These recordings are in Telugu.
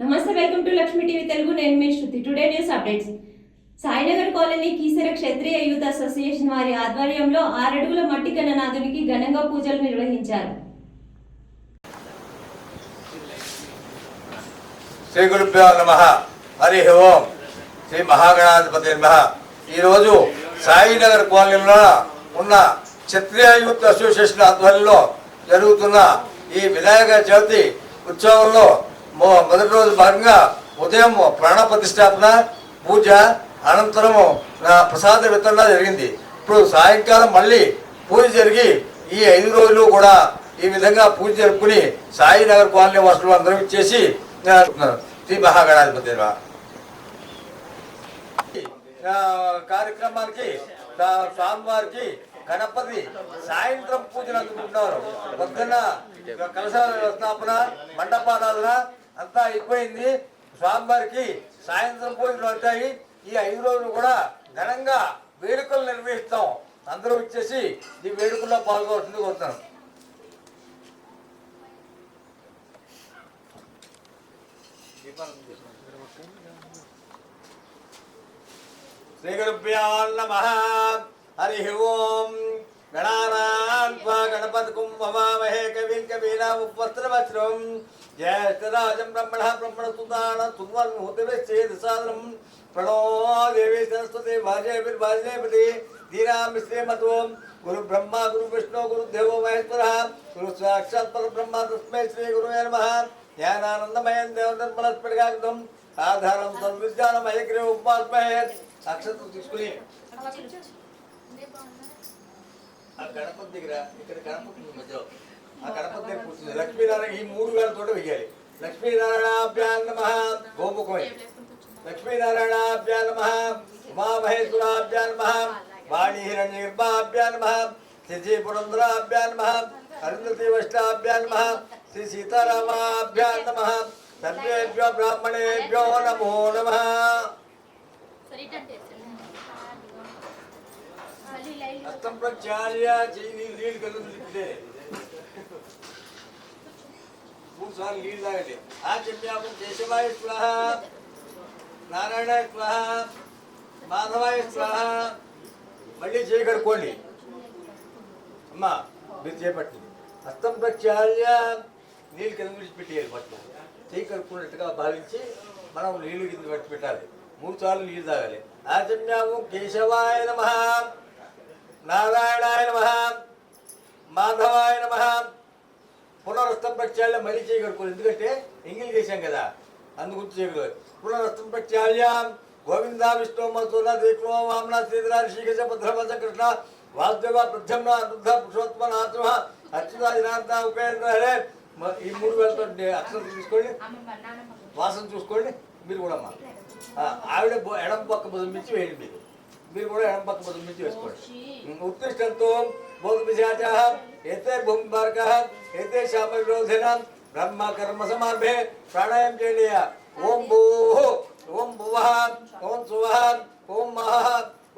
నమస్తే welcome to Lakshmi TV Telugu. నేను మీ Shruti. Today news updates. Sainagar colony Keesara Kshatriya youth association వారి ఆధ్వర్యంలో ఆరడుగుల మట్టి కన్ననాథునికి ఘనంగా పూజలు నిర్వహించారు. శ్రీ గురుభ్యో నమ. హరి ఓం. శ్రీ మహాగణాధిపతి నమ. ఈరోజు సాయినగర్ కాలనీలో ఉన్న క్షత్రియ యూత్ అసోసియేషన్ ఆధ్వర్యంలో జరుగుతున్న ఈ వినాయక చవితి ఉత్సవంలో మొదటి రోజు భాగంగా ఉదయం ప్రాణ ప్రతిష్టాపన పూజ అనంతరము నా ప్రసాద వితరణ జరిగింది. ఇప్పుడు సాయంకాలం మళ్ళీ పూజ జరిగి ఈ ఐదు రోజులు కూడా ఈ విధంగా పూజ జరుపుకుని సాయినగర్ కాలనీ వాసులు అందరం ఇచ్చేసి శ్రీ మహాగణాధిపతి కార్యక్రమానికి స్వామివారికి గణపతి సాయంత్రం పూజలు అందుకుంటున్నారు పొద్దున్న కలశాల స్థాపన మండపారాధన అంతా అయిపోయింది. స్వామివారికి సాయంత్రం పూజలు ఉంటాయి ఈ ఐదు రోజులు కూడా ఘనంగా వేడుకలు నిర్వహిస్తాం. అందరూ వచ్చేసి ఈ వేడుకల్లో పాల్గొవలసింది కోరుతున్నాం. శ్రీ గురుభ్యో నమ. హరి ఓం. గణానాన్ త్వా గణపతికుం భవామహే కవిం కవీనాముపస్త్రవస్త్రం జ్యేష్ఠరాజం బ్రహ్మణ బ్రహ్మణసుతాన తున్వన్ముహూర్తవేశ్చేది సాదరం ప్రణో దేవి సరస్వతి భాజేభిర్భాజేపతి ధీరామి శ్రీమత్వం గురు బ్రహ్మ గురు విష్ణు గురు దేవో మహేశ్వర గురు సాక్షాత్ పరబ్రహ్మ తస్మై శ్రీ గురువే నమ జ్ఞానానందమయం దేవతర్మలస్ఫటికాగ్ధం ఆధారం సద్విజ్ఞానమయ గ్రీవ ఉపాస్మహే అక్షతం తీసుకుని ఆ గణపతి దగ్గర ఇక్కడ గణపతి ఉంది మధ్యలో. ఆ గణపతి దగ్గర కూర్చుంది. లక్ష్మీనారాయణ ఈ మూడు వేల తోట వెయ్యాలి. లక్ష్మీనారాయణాభ్యాన్ నమ. గోముఖమై లక్ష్మీనారాయణాభ్యాన్ నమ. ఉమామహేశ్వరాభ్యాన్ నమ. వాణి హిరణ్య గర్భాభ్యాన్ నమ. శ్రీ పురంధరాభ్యాన్ నమ. అరుంధతి వష్టాభ్యాన్ నమ. శ్రీ సీతారామాభ్యాన్ నమ. సర్వేభ్యో బ్రాహ్మణేభ్యో నమో నమ. హస్తం ప్రచార్య చెయ్యి నీళ్ళు కలుగుతుంటే మూడు సార్లు నీళ్ళు తాగండి ఆ చెప్పాము కేశవాయ స్వాహ నారాయణ స్వాహ మాధవాయ స్వాహ మళ్ళీ చేయి కడుక్కోండి అమ్మా మీరు చేపట్టింది. హస్తం ప్రచార్య నీళ్ళు కింద విడిచిపెట్టేయాలి ఫస్ట్. చేయి కడుక్కున్నట్టుగా భావించి మనం నీళ్ళు కింద పెట్టి పెట్టాలి. మూడు సార్లు నీళ్ళు తాగాలి. ఆచమ్యాము కేశవాయ నమ. నారాయణాయ నమ. మాధవాయ నమ. పునరస్తం ప్రత్యాల మరీ చేయగలుగుతారు ఎందుకంటే ఎంగిల్ చేశాం కదా. అందుగురించి చేయగలరు పునరస్తం ప్రత్యాల్య. గోవింద విష్ణు మధుర దీపో వామన శ్రీధర శ్రీకృష్ణ భద్రవచ కృష్ణ వాసుదేవ ప్రద్యుమ్న అనుద్ధ పురుషోత్తమ నాథమ అచ్యుతాదినాథ ఉపేంద్ర హరే. ఈ మూడు వేలతో అక్షరం చూసుకోండి. వాసన చూసుకోండి. మీరు కూడా అమ్మ. ఆవిడ ఎడం పక్క భుజం మించి వేయండి. మీరు మీరు కూడా ఎడం పక్క భుజం మించి వేసుకోండి ఉత్తిష్టంతో బోధపిశాచ ఏతే భూమిపార్క ఏతే శాప విరోధిన బ్రహ్మ కర్మ సమార్భే ప్రాణాయం చేయ ఓం భూ ఓం భువ ఓం సువ ఓం మహ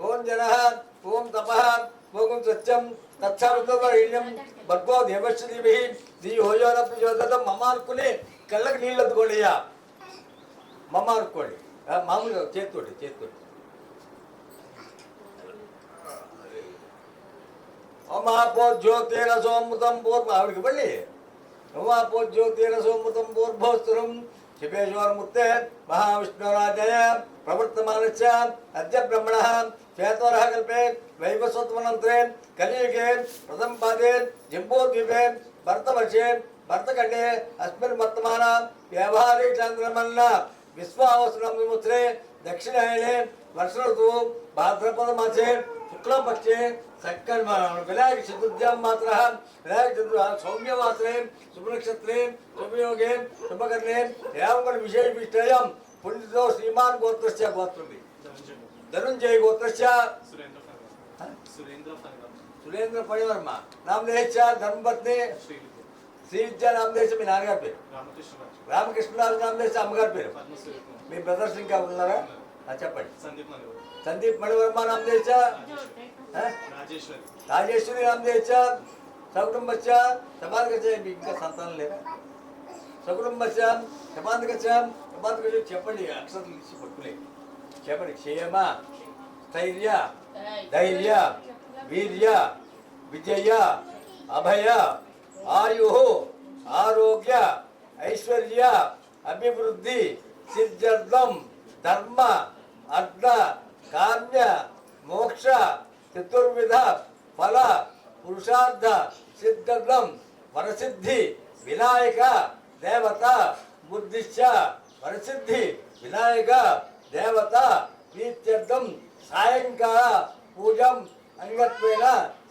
ఓం జన ఓం తప ఓం సత్యం తత్సర్వం భర్గో దేవశ్రీభి దీ హోయోన ప్రచోదతం మమ అనుకుని కళ్ళకి నీళ్ళు అద్దుకోండి అయ్యా. మమ్మ అనుకోండి మామూలుగా చేతితోటి చేతితోటి. అమాపోజ్యోతిర సోమృతం పూర్వ ఆవిడికి మళ్ళీ అమాపోజ్యోతిర సోమృతం పూర్భోస్తురం శివేశ్వరమూర్తే మహావిష్ణురాజయ ప్రవర్తమానశ్చ అద్య బ్రహ్మణ చేతోరः కల్పే వైవస్వత్వనంతరే కలియుగే ప్రథమ పాదే జంబోద్వీపే భరతవర్షే భరతఖండే అస్మిన్ వర్తమాన వ్యవహారీ చంద్రమల్ల విశ్వావసరం విముత్రే దక్షిణాయనే వర్ష ఋతువు భాద్రపద మాసే శుక్లపక్షే సత్కర్మ వినాయక చతుర్థ్యాం మాత్ర వినాయక చతుర్థ సౌమ్యమాత్రే శుభనక్షత్రే శుభయోగే శుభకర్ణే ఏమంగళ విశేష విష్టయం పుణ్యతో శ్రీమాన్ గోత్రస్య గోత్రమి ధనుంజయ గోత్రస్య సురేంద్ర పరివర్మ నామదేశ ధర్మపత్ని శ్రీ విద్యా నామదేశ మీ నాన్నగారి పేరు రామకృష్ణరాజు నామదేశ అమ్మగారి పేరు మీ బ్రదర్స్ ఇంకా ఉన్నారా చెప్పండి సందీప్ संदीप नगरवाल సందీప్ మణివర్మ నామదేశ राजेश्वरी రాజేశ్వరి నామదేశ సకుటుంబచ్చ సమాధిక ఇంకా సంతానం లేదా సకుటుంబస్యాం శమాంతకస్యాం శమాంతకస్యాం చెప్పండి అక్షరం ఇచ్చి పట్టుకుని చెప్పండి క్షేమ స్థైర్య ధైర్య వీర్య విజయ అభయ ఆయు ఆరోగ్య ఐశ్వర్య అభివృద్ధి సిద్ధార్థం ధర్మ అర్థ కామ్య మోక్ష చతుర్విధ ఫల పురుషార్థ సిద్ధం వరసిద్ధి వినాయక దేవత బుద్ధిశ్చ వరసిద్ధి వినాయక దేవత ప్రీత్యర్థం సాయంకాల పూజం అంగత్వేన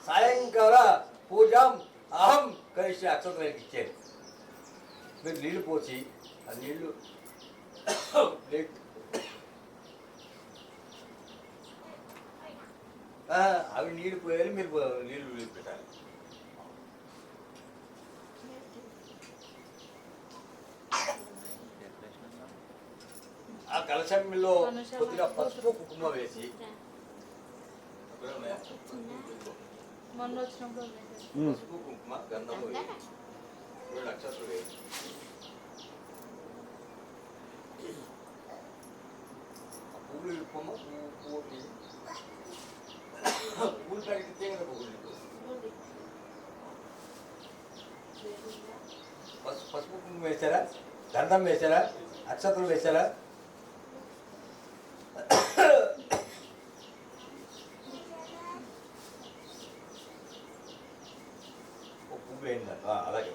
సాయంకాల పూజం అహం కలిసి అక్షతలకు ఇచ్చాను మీరు నీళ్ళు పోసి ఆ నీళ్ళు ప్లేట్ అవి నీళ్ళు పోయాలి మీరు నీళ్ళు పెట్టాలి. ఆ కలశంలో కొద్దిగా పసుపు కుంకుమ వేసి. పసుపు కుంకుమ గంధం వేసి. రెండు అక్షరాలు వేసి. పువ్వులు పువ్వు పువ్వు తీసి. పువ్వులు ప్యాకెట్ ఇచ్చే కదా పువ్వులు నీకు. పసుపు పసుపు కుంకుమ వేశారా? గంధం వేశారా? అక్షతలు వేశారా? ఒక పువ్వు వేయండి దాంట్లో. ఆ, అలాగే.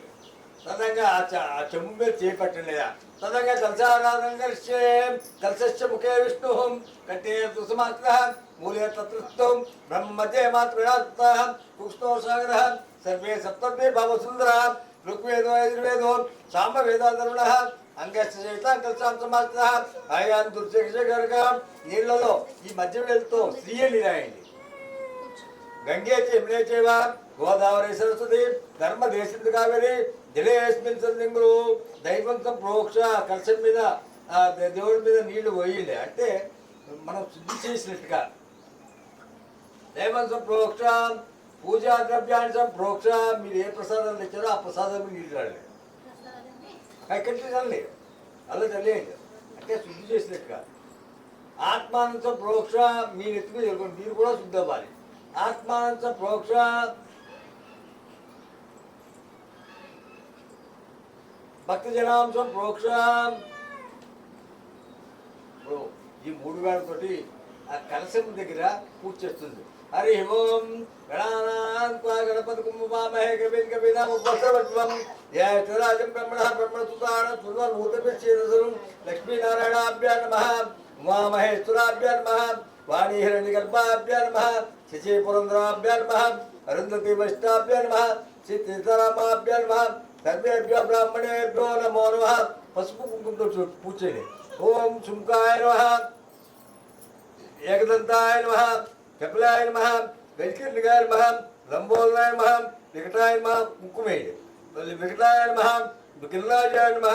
తదంగా ఆ చ- ఆ చెంబు మీద చేపట్టండి తదంగా కలసారాధన కలిసే కలసస్య ముఖే విష్ణు. కంటే సుసమాత్ర. మూలే తత్ృత్వం బ్రహ్మజే మాతృత కృష్ణో సాగర సర్వే సప్తమే భవసుందర. ఋగ్వేదో యజుర్వేదో సామవేదాధరుణ అంగస్య చైతాం కలసాం సమాత్ర ఆయాన్ నీళ్ళలో ఈ మధ్య వెళ్తూ స్త్రీయని రాయండి. గంగే యమునే చేవ గోదావరి సరస్వతి ధర్మ దేశిందు కావేరి జలేస్మిన్ సందింగులు ప్రోక్ష కలశం మీద దేవుడి మీద నీళ్ళు పోయింది అంటే మనం శుద్ధి చేసినట్టుగా. దైవంతం ప్రోక్ష పూజా ద్రవ్యాన్ని సంప్రోక్ష మీరు ఏ ప్రసాదం తెచ్చారో ఆ ప్రసాదం నీళ్ళు రాలేదు కట్టి చల్లి అలా చల్లేయండి అంటే శుద్ధి చేసినట్టుగా. ఆత్మానంత ప్రోక్ష మీ నెత్తి మీద. మీరు కూడా శుద్ధ అవ్వాలి. ఆత్మానంత ప్రోక్ష భక్తి జనాంశం ప్రోక్ష ఇప్పుడు ఈ మూడు వేలతోటి ఆ కలశం దగ్గర పూజ చేస్తుంది. హరి ఓం గణానాన్వా గణపతి కుంభమామహే కవిన్ కవినాముపస్రవత్వం జయరాజం బ్రహ్మణ బ్రహ్మణ సుతాన సుర్వ నూతపిచ్చేదసురం లక్ష్మీనారాయణాభ్యా నమః ఉమామహేశ్వరాభ్యా నమః వాణీ హిరణ్యగర్భాభ్యా నమః శశి పురంధరాభ్యా నమః అరుంధతి వైష్ణాభ్యా నమః శ్రీ సీతారామాభ్యా నమః సర్వేభ్యో బ్రాహ్మణేభ్యో నమో నమః పసుపు కుంకుమతో చూ- పూజ చేయండి ఓం శుంకాయ నమః ఏకదంతాయ నమ కపిలాయ నమ వెంకటగాయ నమ లంబోదరాయ నమ వికటాయ నమ కుంకుమేయ మళ్ళీ వికటాయ నమ గిరిరాజాయ నమ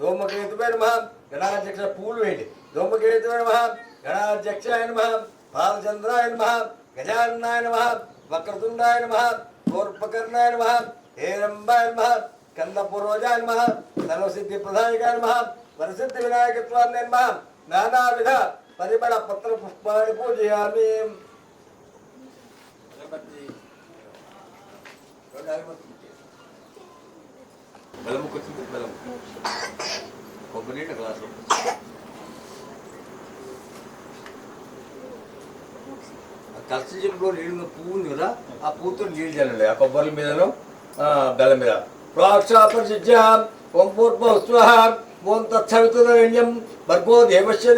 దోమకేతువే నమ గణాధ్యక్ష పూలు వేయండి దోమకేతువే నమ గణాధ్యక్షాయ నమ బాలచంద్రాయ నమ గజాననాయ నమ వక్రతుండాయ నమ కోర్పకర్ణాయ నమ హేరంబాయ నమ కందపూర్వజాయ నమ సర్వసిద్ధి ప్రదాయకాయ నమ వరసిద్ధి వినాయకత్వాన్ని నమ నానావిధ పరిమళ పత్ర పుష్పాన్ని పూజయామి వచ్చింది బెల్లం కొబ్బరి కలిసి చెప్పులో నీళ్ళు పువ్వు ఉంది కదా ఆ పువ్వుతో నీళ్ళు చల్లండి ఆ కొబ్బరి మీదను బెల్లం మీద ప్రోక్షాపరిశిజ్యాం ఓం పూర్వస్వహ ఓం తత్సవితురణ్యం భర్గో దేవస్య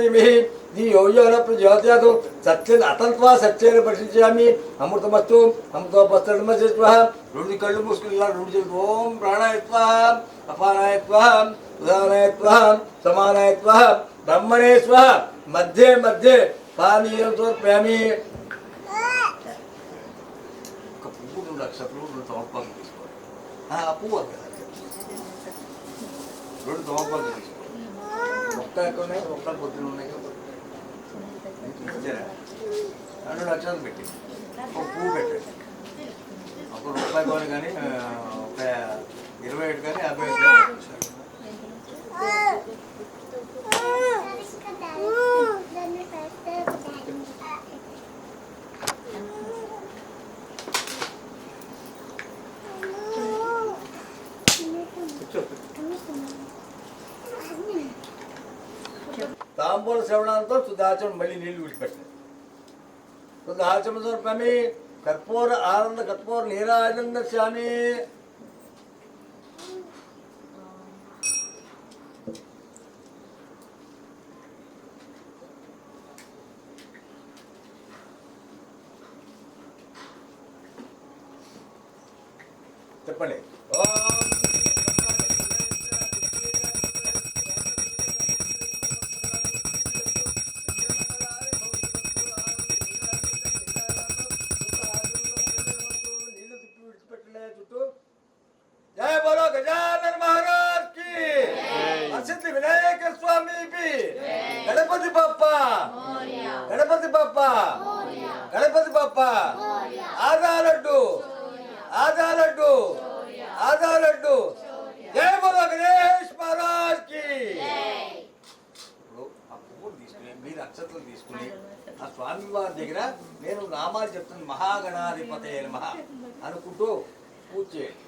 ధీమహి ధియో యో సత్యం అతంత్వా సత్యాన్ని పరిశీలించామి. అమృతమస్తు అమృతోపస్తమస్వ రెండు కళ్ళు మూసుకుని ఇలా రెండు చేతులు ఓం ప్రాణాయత్వ అపానాయత్వ ఉదానాయత్వ సమానాయత్వ బ్రహ్మణే స్వ మధ్య మధ్య పానీయంతో ప్రేమి. ఒక పువ్వు రెండు అక్షతలు రెండు తమపాలు తీసుకోవాలి. ఆ పువ్వు అక్కడ రెండు తమపాలు తీసుకోవాలి. ఒక్క ఎక్కడ ఉన్నాయి ఒక్క పొద్దున ఉన్నాయి రెండు లక్షలు పెట్టి. ఒక పువ్వు పెట్టండి ఒక రూపాయి కొని కానీ ఒక ఇరవై ఏడు కానీ యాభై ఐదు శ్రవణంతో శుద్ధాచరణ మళ్ళీ నీళ్ళు విడిచిపెట్టింది శుద్ధాచరణ స్వరూపమి కర్పూర ఆనంద కర్పూర నీరానంద స్వామి చెప్పండి నీళ్ళు తిప్పి విడిచిపెట్టలే చుట్టూ జయ బోలో గజానన మహారాజ్కి ప్రసిద్ధ వినాయక స్వామికి గణపతి బప్ప గణపతి బప్ప గణపతి బప్ప ఆదా లడ్డు ఆదా లడ్డు ఆదా లడ్డు జయ బోలో గణేష్ మహారాజ్కి ఇప్పుడు ఆ పువ్వులు తీసుకుని మీరు అక్షతలు తీసుకుని ఆ స్వామి వారి దగ్గర నేను నామాలు చెప్తాను మహాగణాధిపతే నమః అనుకుంటూ పూజ చేయండి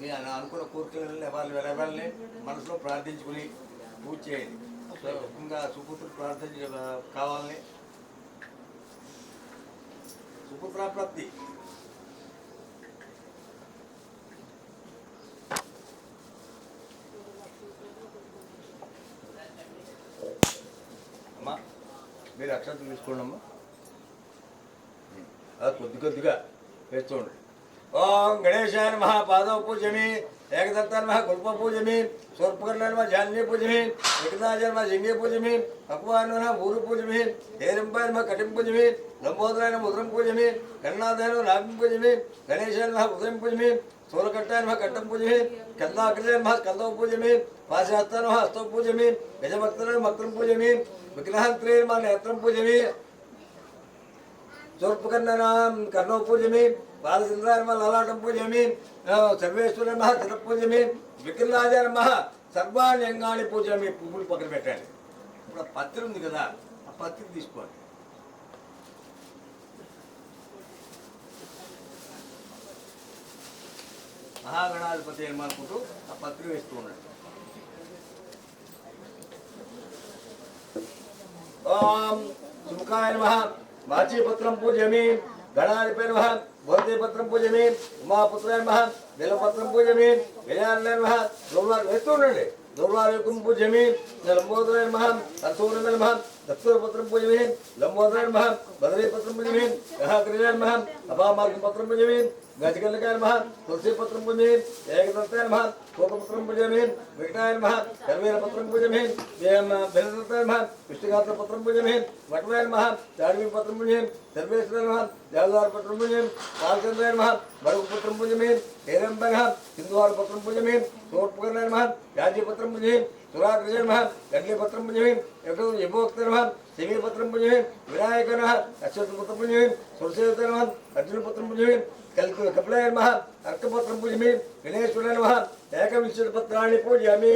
నేను అలా అనుకున్న కోరికలను ఎవరు ఎవరిని మనసులో ప్రార్థించుకుని పూజ చేయండి. సో, ఇంకా సుపుత్రుడు ప్రార్థన కావాలని. సుపుత్రాప్రాప్తి అమ్మా మీరు అక్షంతలు తీసుకోండి అమ్మా. అది కొద్ది కొద్దిగా వేస్తుండ్రి ఓం గణేశాయ నమ పాదవ పూజమి ఏకదత్త నమ గుల్ప పూజమి స్వర్పకర్ణ జాన్య పూజమి ఏకదాజ నమ జింగే పూజమి అక్వాన్ ఊరు పూజమి హేరంపాయ కటిం పూజమి లంబోదరాయ ఉదరం పూజమి గణనాథాయ నమ పూజమి గణేశాయ నమ ఉదయం పూజమి సూరకట్టాయ కట్టం పూజమి కందాగ్రజాయ కందవ స్కందవ పూజమి పాశహస్త నమ హస్తవ పూజమి గజభక్తుల మక్రం పూజమి నేత్రం పూజమి తూర్పుకన్ననాం కర్ణో పూజమి బాలచంద్రాయ లలాటం పూజమి సర్వేశ్వర నమ చిర పూజమి విక్రలాజ నమ సర్వాణి అంగాన్ని పూజమి పువ్వులు పక్కన పెట్టాలి. ఇప్పుడు ఆ పత్రి ఉంది కదా ఆ పత్రి తీసుకోండి. మహాగణాధిపతి ఏమనుకుంటూ ఆ పత్రి వేస్తూ ఉన్నాడు ఓం సుముఖాయ నమ. మాచీపత్రం పూజమి గణాధిపతి నమ భోజపత్రం పూజమి ఉమాపుత్రాయ నమ బిలపత్రం పూజమి గజానయ నమ దుర్వారు వేస్తూ ఉండండి దుర్వారుకం పూజమి లంబోదరాయ నమ అసూరమ నమ దత్తూరపత్రం పూజమి లంబోదరాయ నమ బదరీపత్రం పూజమి గహాగ్రజాయ నమ అపామార్గం పత్రం పూజమి గజగల్లకాయ నమ తులసీపత్రం పూజమి ఏకదత్తాయ నమ కోకపత్రం పూజమి విఘ్నాయ నమ కర్వీరపత్రం పూజమి బెలదత్తాయ నమ విష్ణుగాత్ర పత్రం పూజమి వటవాయ నమ చార్మీ పత్రం పూజమి సర్వేశ్వర నమ దేవదార పత్రం పూజమి బాలచంద్రాయ నమ మరుగు పత్రం పూజమి హేరంబ సింధువార పత్రం పూజమి తోడ్పుకర్ణాయ నమ యాజీపత్రం పూజమి సురాగ్రజ గడ్లీపత్రం గండ్లీ పత్రం పూజమి శమీపత్రం నమ శమీ పత్రం పూజమి వినాయక అర్జునపుత్రం అశ్వత పత్రం పూజమి అర్కపత్రం పూజమి గణేశ్వర నమ ఏకవింశతి పూజయామి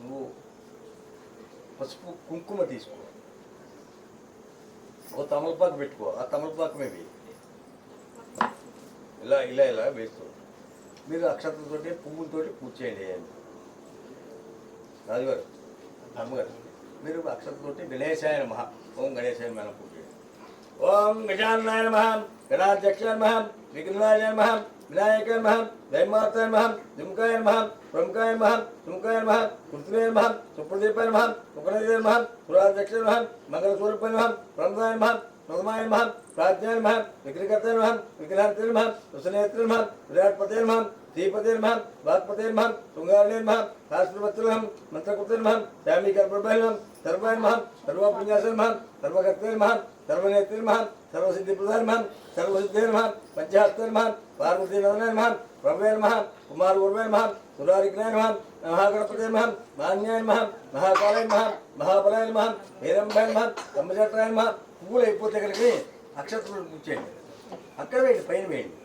నువ్వు పసుపు కుంకుమ తీసుకో. ఓ తమలపాకు పెట్టుకో. ఆ తమలపాకు మీద ఇలా ఇలా ఇలా వేస్తూ. మీరు అక్షతలతోటి పువ్వులతోటి పూజ చేయండి. రాజుగారు అమ్మగారు మీరు అక్షతలతోటి గణేశాయ నమ. ఓం గణేశాయ నమ పూజ ఓం గజాన్నాయ నమ గణాధ్యక్ష నమ విఘ్నాయ నమ వినాయక నమ దైమాతాయ నమ దుమ్కాయ నమ ప్రముఖాయ నమ సుముఖాయ నమ కృత్రియ నమ సుప్రదీపాయ నమ ఉపనదీయ నమ పురాధ్యక్ష నమ మంగళస్వరూపాయ నమ ప్రమదాయ నమ ప్రథమాయ నమ ప్రాజ్ఞాయ నమ విఘ్నకర్త నమ విగ్రహార్థ నమ వసనేత్ర నమ విరాట్పతే నమ శ్రీపతిర్మహం నమ వాక్పతే నమ మంత్రకృతిర్మహం నమ శాస్త్రవత్సల నమ మంత్రకృతే నమ శ్యామీకర్ప్రభాయ నమ సర్వాయ నమ సర్వపుణ్యాస నమ సర్వకర్తే నమ సర్వనేత్రే నమ సర్వసిద్ధిప్రదాయ నమ సర్వసిద్ధే పార్వతీ నమ నమ ప్రభే నమ కుమార గురువే నమ సురారిగ్నాయ నమ మహాగణపతే నమ పువ్వులు అయిపోతే కనుక అక్షత్రులు కూర్చేయండి అక్కడ వేయండి పైన వేయండి.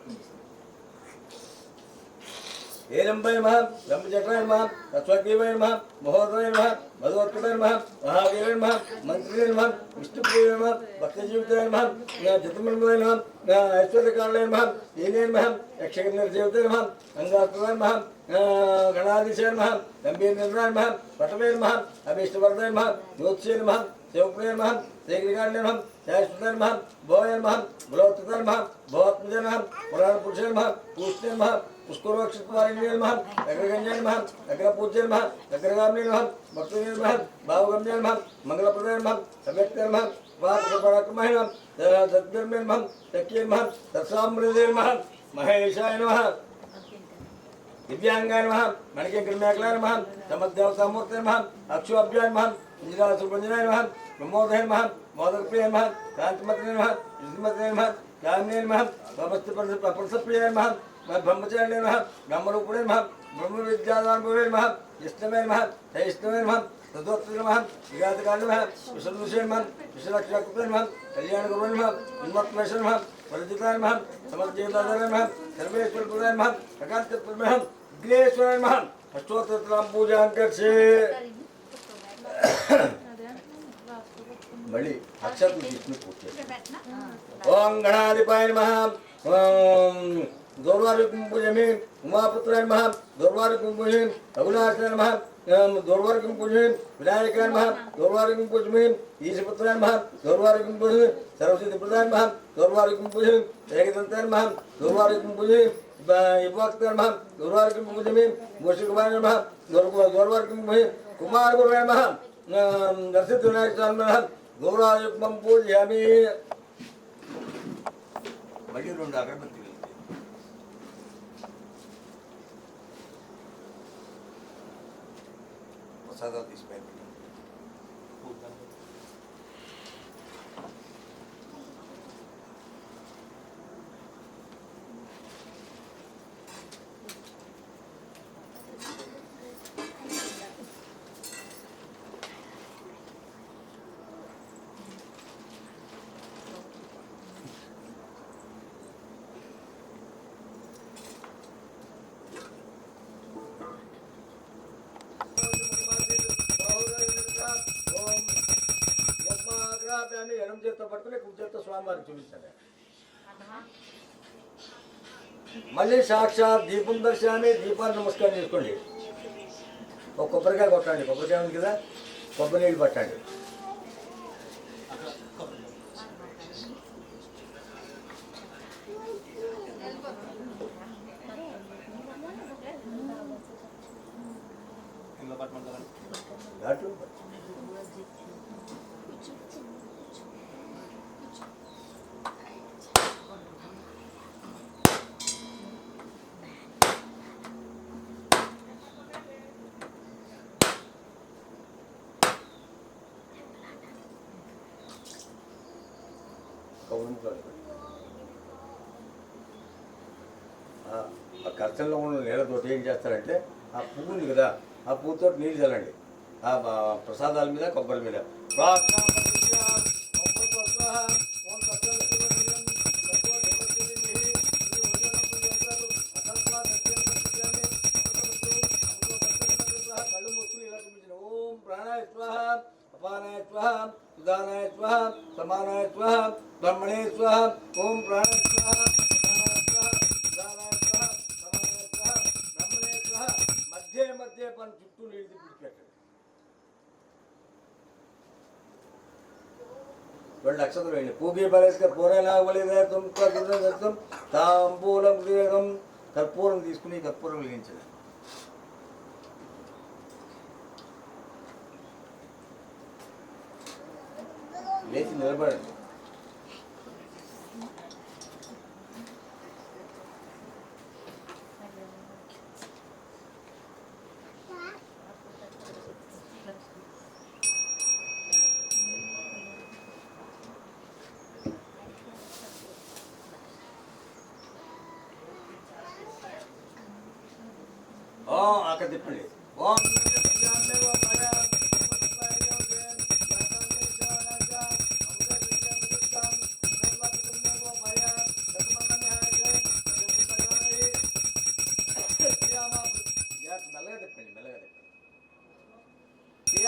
ఏలంబై నమ బ్రహ్మచక్రాయ నమ తత్వగ్రీవాయ నమ మహోదయ నమ మధువత్కటాయ నమ మహావీరాయ నమ మంత్రియ నమ విష్ణుప్రియ నమ భక్తజీవితాయ నమ జతమన్మయ నమ ఐశ్వర్యకారణాయ నమ దీనే నమ యక్షగణదేవతాయ నమ గంగాత్మయ నమ గణాధీశాయ నమ గంభీర నిర్ణయ నమ పటవే నమ అభీష్టవర్ధాయ నమ జ్యోతిషే నమ శివప్రియ నమ శేఖరికాండ నమ శాశ్వత నమ భోయ నమ బృహత్త నమ భోత్మజ నమ పురాణ పురుష నమ పూష్ణ నమ పుష్కరోక్షత్వారిణ్య నమ అగ్రగణ్య నమ అగ్రపూజ్య నమ అగ్రగామి నమ భక్తుని నమ భావగమ్య నమ మంగళప్రదాయ నమ సవ్యక్త నమ వాక్పరాక్రమాయ నమ సద్గర్మ్య నమ శక్య నమ తత్సామృదే నమ మహేశాయ నమ దివ్యాంగాయ నమ మణికంకర్మ్యాకలాయ నమ సమద్దేవతామూర్తి నమ అక్షోభ్యాయ నమ ఇందిరాసుపంజనాయ నమ బ్రహ్మోదయ నమ మోదకప్రియ నమ కాంతిమత్రి నమ విష్ణుమత్రి నమ కామ్య నమ సమస్త పరసప్రియ నమ బ్రహ్మచార్య నమ బ్రహ్మరూపుడే నమ బ్రహ్మ విద్యాదానుభవే నమ ఇష్టమే నమ సైష్టమే నమ తదోత్తర నమ విఘాతకాండ నమ విశ్వదూషే నమ విశ్వలక్షకృత నమ కళ్యాణ గురు నమ ఉన్మత్మేశ నమ పరిచితాయ నమ సమర్థీతాయ నమ సర్వేశ్వర ప్రదాయ నమ ప్రకాశ నమ విఘ్నేశ్వర నమ అష్టోత్తరం పూజాం కర్షే అదే లాస్ట్ మళ్ళీ అక్షరం తీసుకుని పూర్తి చేయాలి. ఓం గణాధిపాయ నమ ఓం దౌర్వారికం పూజమి ఉమాపుత్రాయ నమ దౌర్వారికం పూజమి రఘునాథాయ నమ దౌర్వారికం పూజమి వినాయకాయ నమ దౌర్వారికం పూజమి ఈశపుత్రాయ నమ దౌర్వారికం పూజమి సరస్వతి ప్రదాయ నమ దౌర్వారికం పూజమి ఏకదంతాయ నమ దౌర్వారికం పూజమి ఇవ్వాక్తాయ నమ దౌర్వారికం పూజమి మూషికుమాయ నమ దౌర్వారికం పూజమి కుమార గురువే నమ దర్శిత వినాయక స్వామి నమ గౌరాయుగ్మం పూజయామి మళ్ళీ రెండు అగరబత్తి ప్రసాదాలు తీసిపోయి ఎడం చేత్తో పట్టుకుని కుడి చేత్తో స్వామివారికి చూపించండి. మళ్ళీ సాక్షాత్ దీపం దర్శనాన్ని దీపాన్ని నమస్కారం చేసుకోండి. ఒక కొబ్బరికాయ కొట్టండి కొబ్బరికాయ ఉంది కదా కొబ్బరి నీళ్ళు పట్టండి. ఇందులో ఆ ఆ కర్చంలో ఉన్న నీళ్ళతోటి ఏం చేస్తారంటే ఆ పువ్వు ఉంది కదా ఆ పువ్వుతో నీళ్ళు చల్లండి. ఆ ప్రసాదాల మీద కొబ్బరి మీద. కళ్ళు మూసుకుని ఇలా చూపించిన ఓం ప్రాణాయ స్వాహ అపానాయ స్వాహ స్వాహ సమానాయ స్వాహ. బ్రహ్మణే స్వాహ ఓం ప్రాణాయ స్వాహ అపానాయ స్వాహ సుదానాయ స్వాహ సమానాయ స్వాహ బ్రహ్మణే స్వాహ మధ్య మధ్య పని చుట్టూ నీళ్ళు పిడిచిపెట్టండి రెండు అక్షతలు వేయండి పూగి బలేస్కర్ పూరేలాగలేదే తుమ్ తాంబూలం దీర్ఘం కర్పూరం తీసుకుని కర్పూరం వెలిగించండి లేచి నిలబడండి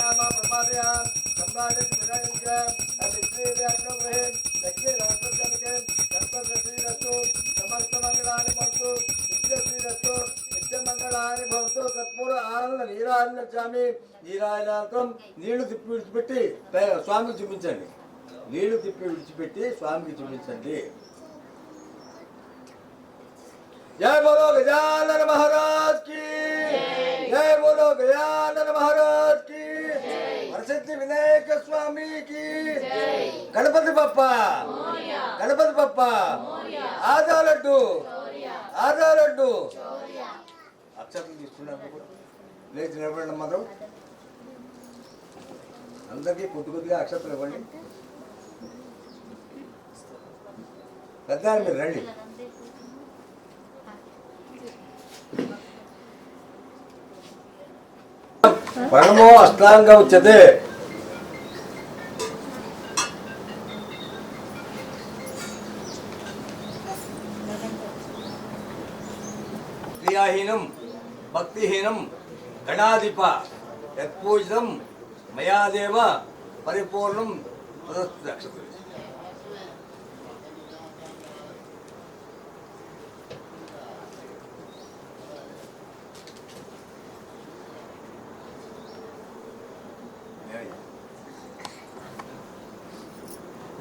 నామ ప్రమాదయ సంభాషణ విరాజించ అతిథివ్యాగ్రహే లక్ష్మీ రాష్ట్రజనకే సంపదశ్రీరస్తు సమస్త మంగళాన్ని భవతు నిత్యశ్రీరస్తు నిత్యమంగళాన్ని భవతు కర్పూర ఆనంద నీరాజన స్వామి నీరాజనార్థం నీళ్లు తిప్పి విడిచిపెట్టి పై- స్వామికి చూపించండి నీళ్లు తిప్పి విడిచిపెట్టి స్వామికి చూపించండి जय बोलो गजानन महाराज की जय बोलो गजानन महाराज की శ్రీ వినాయక స్వామికి. గణపతి బప్ప. గణపతి బప్ప. ఆదా లడ్డు. ఆదా లడ్డు. అక్షతలు తీసుకున్నప్పుడు లేచి నిలబడండి మాత్రం. అందరికీ కొద్ది కొద్దిగా అక్షతలు ఇవ్వండి. పెద్ద మీరు రండి. పరమో అష్టాంగం ఉచ్యతే. யோகேனம் கணாதிபா யத்பூஜிதம் மயாதேவ பரிபூர்ணம் பிரதஸ்து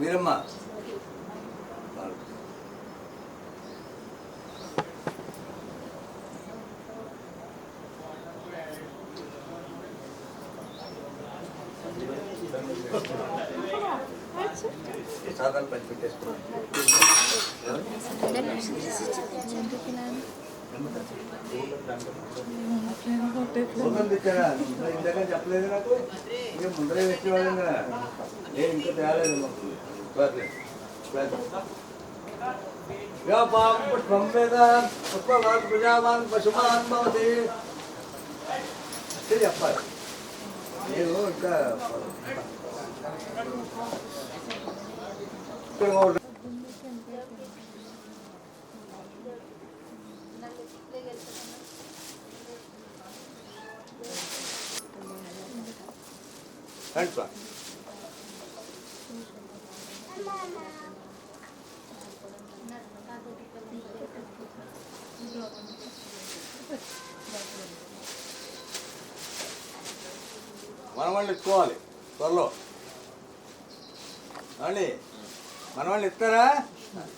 Mira. ఇందాక చెప్పలేదు నాకు. ఇంకా ముందరే తెచ్చేవాళ్ళం కదా. నేను ఇంకా తేలేదు మాకు. పుష్పం పుష్పవాన్ ప్రజావాన్ పశుమాన్ భవతి. చెప్పాలి. నేను ఇంకా ఇక్కడ రండి స్వామి. మన వాళ్ళు ఇచ్చుకోవాలి. త్వరలో. అండి మన వాళ్ళు ఇస్తారా?